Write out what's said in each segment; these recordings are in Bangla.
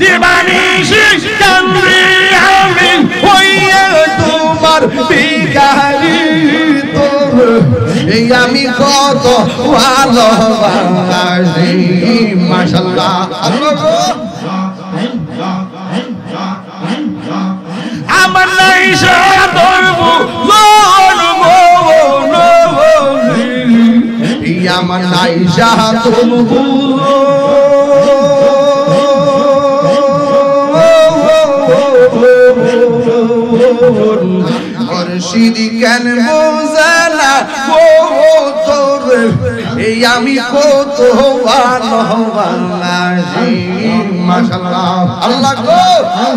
দিবানিশি কান্দি আমি হইয়া তোমার ভিখারি তোর। এই আমি কত ভালোবাসি, মাশাল্লাহ। আমার নাই সাধর্ম আমার নাই সাধর্ম সিরিকেন মোজানা কো তোর এই আমি কো তোবান হবানা মাশাআল্লাহ। আল্লাহ গো! হ্যাঁ।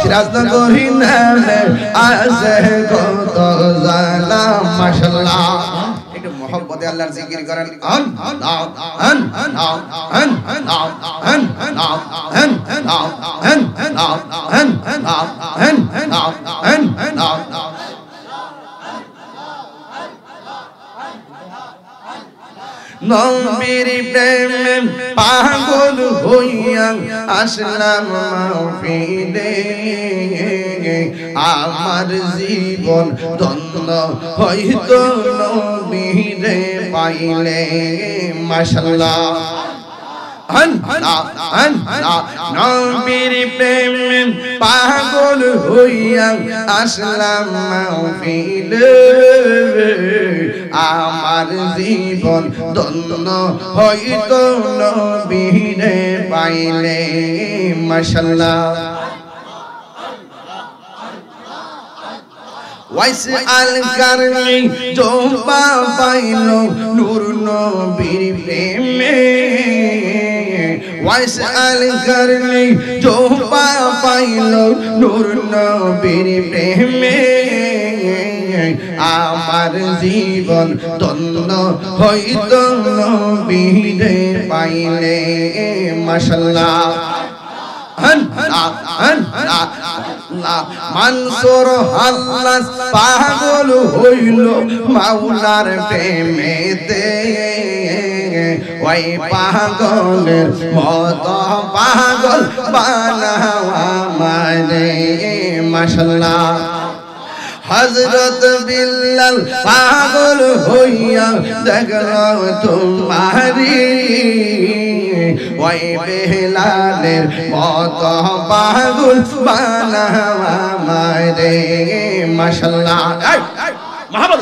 সিরাজনগরী নামে আছে কত জানলা মাশাআল্লাহ একটু মোহব্বতে আল্লাহর জিকির করেন আন আন আন আন আন আন আন আন আন আন আন আন আন নবীর প্রেমে পাগল হইয়া আসলাম মাহফিলে। আমার জীবন ধন্য হইতো নবীরে পাইলে হন পাগল হইয়া আসলাম আমার জীবন ধন্য হইতো নবীরে পাইলে জোবা পাইল নূর নবীর প্রেমে। ওয়াইস আল কারনি জোবা পাইল নূর নবীর প্রেমে আমার জীবন ধন্য হইত নবীরে পাইলে মাশাল্লাহ মানসুর হাল্লাস পাগল হইল মাওলার প্রেমেতে ওই পাগলের মত পাগল বানাওয়া মানে মাশাল্লাহ। হজরত বিল্লাল পাগল হইয়া দেখল তোমারি ওই বেলালের মত পাগল বানাওয়া মারে মাশাল্লাহ। মাহমদ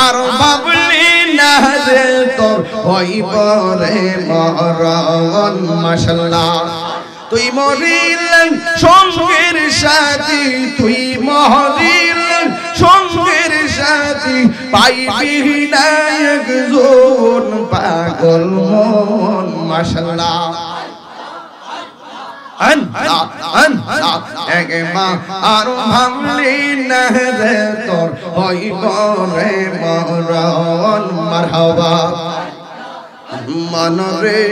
আর বাবলি না যে তোর হইব রে মরণ মাশাল্লাহ তুই মরিলেন সঙ্গের সাথী তুই পাইবি না একজন পাগল মন মাশাল্লাহ। আন আন এক মা আর ভাবলি না রে তোর হইব রে মরণ মারহাবা। মন রে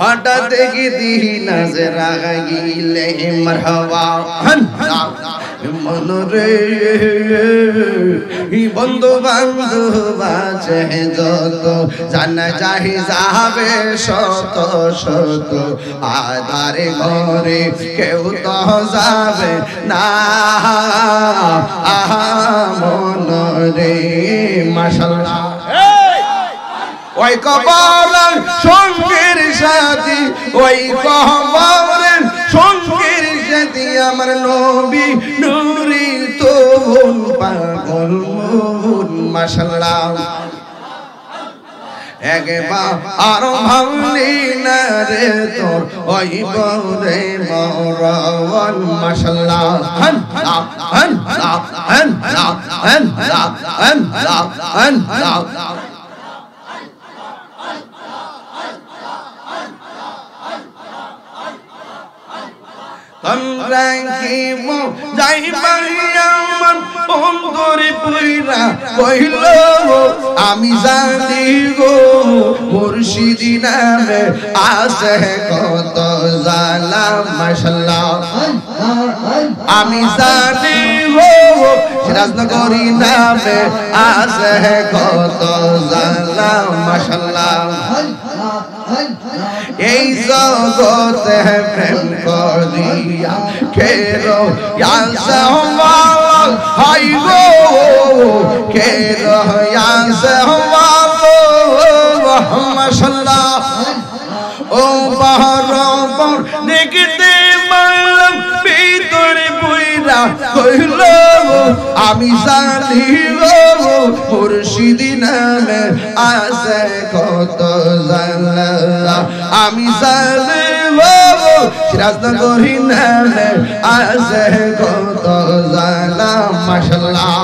হঠাৎ দেখি দিহি গিলে মারহাবা। মন রে বন্ধু বান্ধব আছে যত। জানা চাহি যাবে শত শত। আধারে ঘরে কেউ তো যাবে না। আহা মন রে মাশাল্লাহ। ওই কপাল ওই কবরের সঙ্গের সাথে আমার নবী নুরি তো পাগল মোহন মাশাল্লাহ একবার আমি জানি গো মুর্শিদি নামে আছে কত জালা মাশাল্লাহ আমি জানি গো সিরাজনগরী নামে আছে কত জালা মাশাল্লাহ এই জগতে প্রেম করিয়া কেরো ইয়াসে হওয়াল, হাই গো। ইয়াসে হওয়াল মাশাল্লাহ ও বাহর দেখতে মারলাম, ভিতরে বইরা কইল, আমি জানি মুর্শিদি নামে আছে কত জানলা। আমি গো সিরাজনগরী নামে আছে কত জানলা। মাশাল্লাহ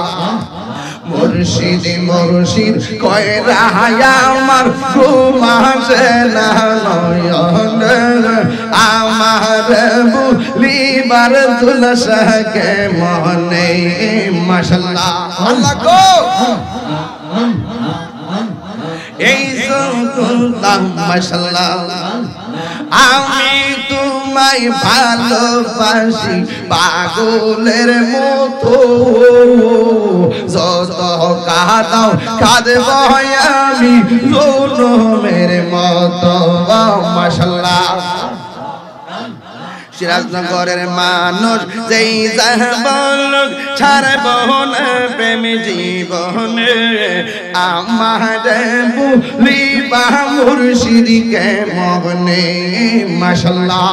মুর্শিদ মুর্শিদ কয় রাহায়া আমার ঘুমাসে না নয়ন আমার বুলিবার তুলসকে মনে মাশাল্লাহ। আল্লাহ গো! এই সুলতান মাশাল্লাহ। আমি তোমায় ভালোবাসি পাগলের মতো। যত কাঁদাও, কাঁদব আমি। জনমের মতো। সিরাজনগরের মানুষ যেই যাবল ছাড়ব না প্রেম জীবন। আমার বুলিবা মুর্শিদিকে মগনে, মাশাল্লাহ।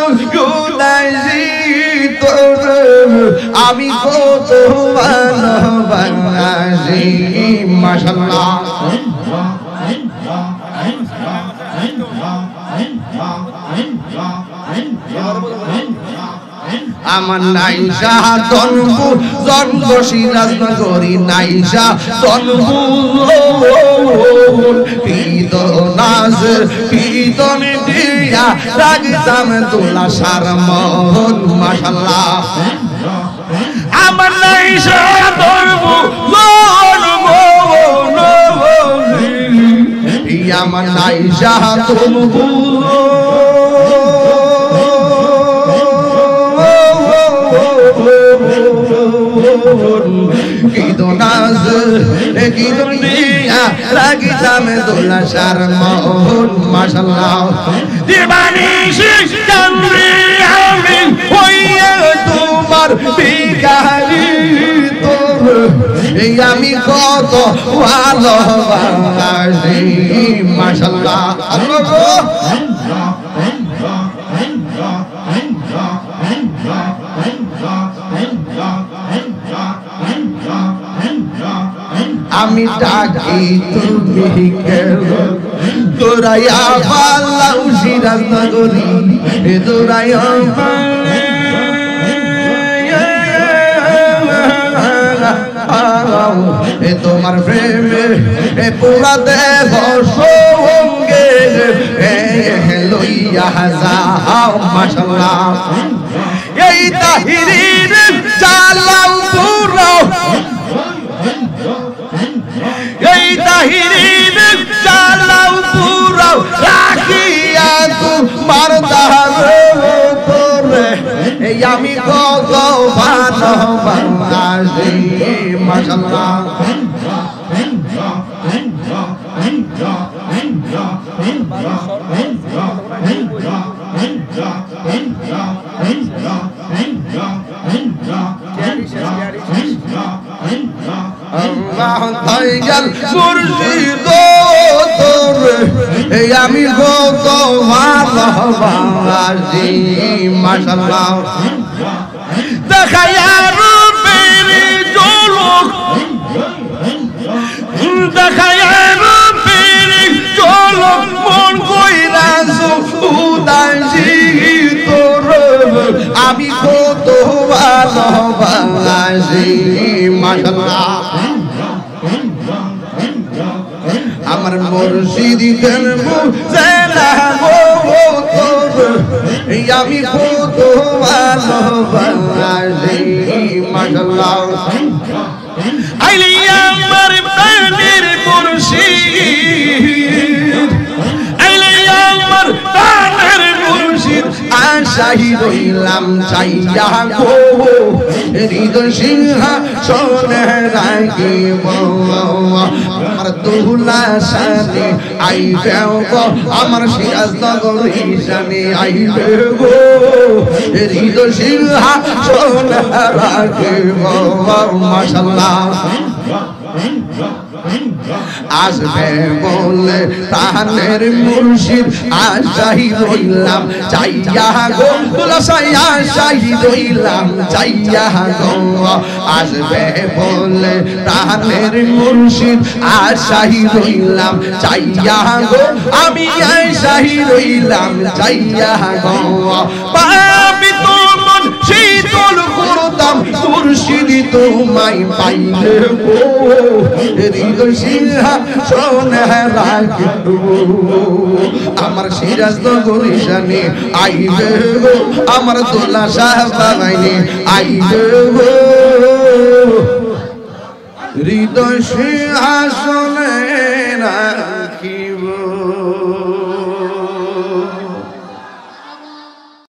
আমি আমার নাইসা তনবু জন্ম সিরাজনগরী নাইসা তনবু কীর্তনাজ কীর্তন দিয়া রাগতাম তোলা সার মোহন মাশাল্লাহ আমার তনবু জন্ম আমার নাইসা তনবু কিদনাজ কিদনিয়া লাগিতাম দোলা সার মাশাল্লাহ। দিবানিশি কামরি আমি কত মাশাল্লাহ আল্লাহ আমি ডাকি তুমি কেন? তোরাইয়া পাল্লাউ সিরাজ নগরী এ তোরাইয়া এ তোমার প্রেমে, এ পুরা দেহ সঙ্গে লইয়া যাও মাশাল্লাহ এই তাহিরির চালাও পুরো। এই তাহিরির চালাও পুরো। রাখিয়া তোমার এই আমি কত ভালোবাসি মাশাআল্লাহ আল্লাহ তাইজাল মুর্শিদ তোর এই আমি কত ভালোবাসি মাশাআল্লাহ ভালোবাসি মাশাআল্লাহ আমার মুর্শিদের মুজেলা গো তোর আমি কত ভালোবাসি, মাশাআল্লাহ। আইলি আমার প্রাণের মুর্শিদ, আইলি আমার মুর্শিদ আশাই রইলাম চাইয়া গো হৃদয় সিংহা সোনে রাখিব। আমার দুলা সানে আইবে গো, আমার সিরাজ নগর ঈশানে আইবে গো, হৃদয় সিংহা সোনে রাখিব। মাশাআল্লাহ। আসবে বলে তাহানের মুর্শিদ আশাই রইলাম, চাইয়া গো তুলাসাই আশাই রইলাম, চাইয়া গো, আসবে বলে তাহানের মুর্শিদ আশাই রইলাম, চাইয়া গো, আমি আশাই রইলাম, চাইয়া গো পাবি তোমন শীতল করতাম মুর্শিদি তোমায় পাইলে গো। হৃদয় সিংহা সোনে রাখিব আমার সিরাজ নগর ঈশানে আইবে গো, আমার দোলা সাহাবাইনে আইবে গো। হৃদয় সিংহাসনে